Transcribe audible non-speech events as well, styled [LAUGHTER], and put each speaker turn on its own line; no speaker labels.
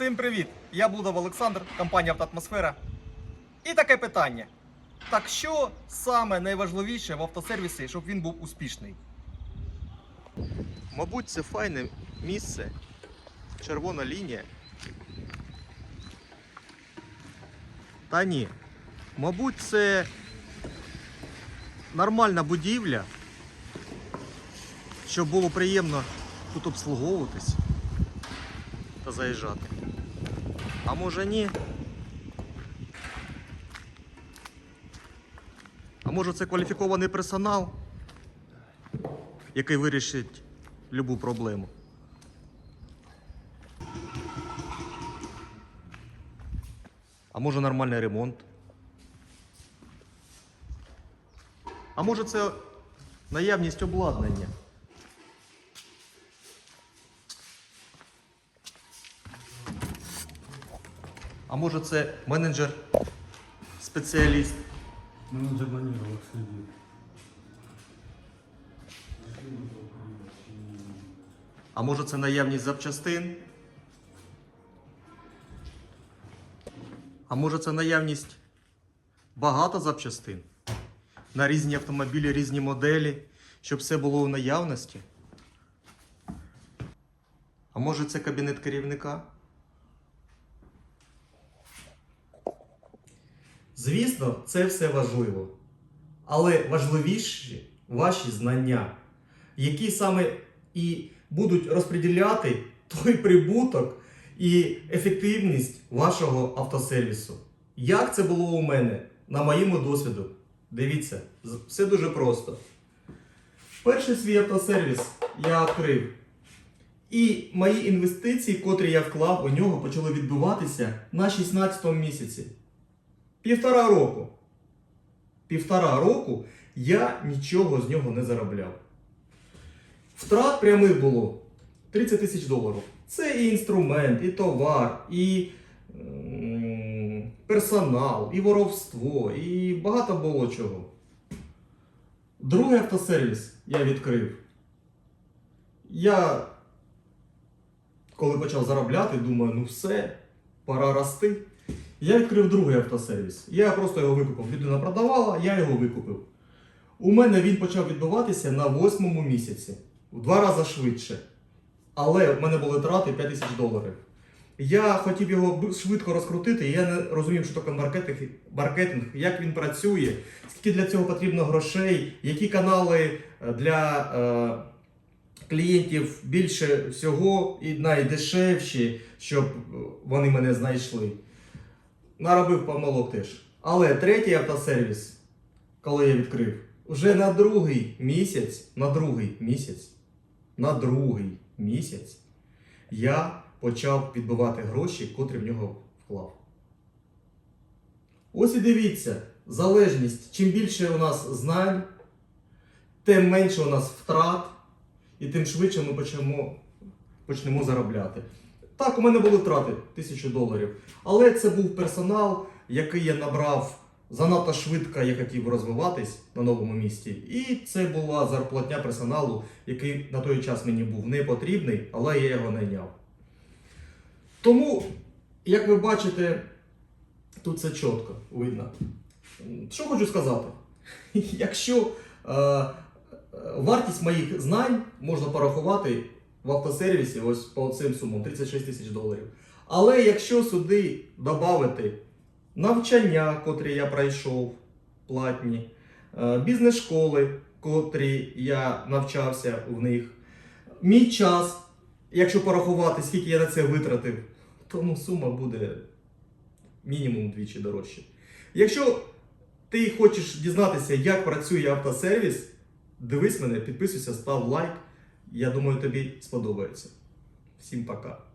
Всім привіт! Я Блудов Олександр, компанія Автоатмосфера. І таке питання. Так що саме найважливіше в автосервісі, щоб він був успішний? Мабуть, це файне місце, червона лінія. Та ні. Мабуть, це нормальна будівля, щоб було приємно тут обслуговуватись та заїжджати. А може ні? А може це кваліфікований персонал, який вирішить любу проблему? А може нормальний ремонт? А може це наявність обладнання? А може це менеджер, спеціаліст?
Менеджер маневров следит.
А може це наявність запчастин? А може це наявність багато запчастин? На різні автомобілі, різні моделі, щоб все було у наявності? А може це кабінет керівника? Звісно, це все важливо. Але важливіші ваші знання, які саме і будуть розподіляти той прибуток і ефективність вашого автосервісу. Як це було у мене на моєму досвіду? Дивіться, все дуже просто. Перший свій автосервіс я відкрив. І мої інвестиції, котрі я вклав у нього, почали відбуватися на 16 місяці. Півтора року. Півтора року я нічого з нього не заробляв. Втрат прямих було 30 тисяч доларів. Це і інструмент, і товар, і персонал, і воровство, і багато було чого. Другий автосервіс я відкрив. Я, коли почав заробляти, думаю, ну все, пора рости. Я відкрив другий автосервіс. Я просто його викупив. Людина продавала, я його викупив. У мене він почав відбуватися на восьмому місяці, в два рази швидше. Але в мене були трати 5 тисяч доларів. Я хотів його швидко розкрутити, і я не розумів, що таке маркетинг, маркетинг, як він працює, скільки для цього потрібно грошей, які канали е, для е, клієнтів більше всього і найдешевші, щоб е, вони мене знайшли. Наробив помилок теж. Але третій автосервіс, коли я відкрив, вже на другий місяць, на другий місяць, на другий місяць я почав відбивати гроші, котрі в нього вклав. Ось і дивіться, залежність. Чим більше у нас знань, тим менше у нас втрат, і тим швидше ми почнемо, почнемо заробляти. Так, у мене були втрати 1000 доларів. Але це був персонал, який я набрав занадто швидко, я хотів розвиватись на новому місці. І це була зарплатня персоналу, який на той час мені був не потрібний, але я його найняв. Тому, як ви бачите, тут все чітко видно. Що хочу сказати? [LAUGHS] Якщо е, е, вартість моїх знань можна порахувати в автосервісі ось по цим сумам 36 тисяч доларів. Але якщо сюди додати навчання, котрі я пройшов, платні, е, бізнес-школи, котрі я навчався в них, мій час, якщо порахувати, скільки я на це витратив, то ну, сума буде мінімум двічі дорожче. Якщо ти хочеш дізнатися, як працює автосервіс, дивись мене, підписуйся, став лайк. Я думаю, тобі сподобається. Всім пока.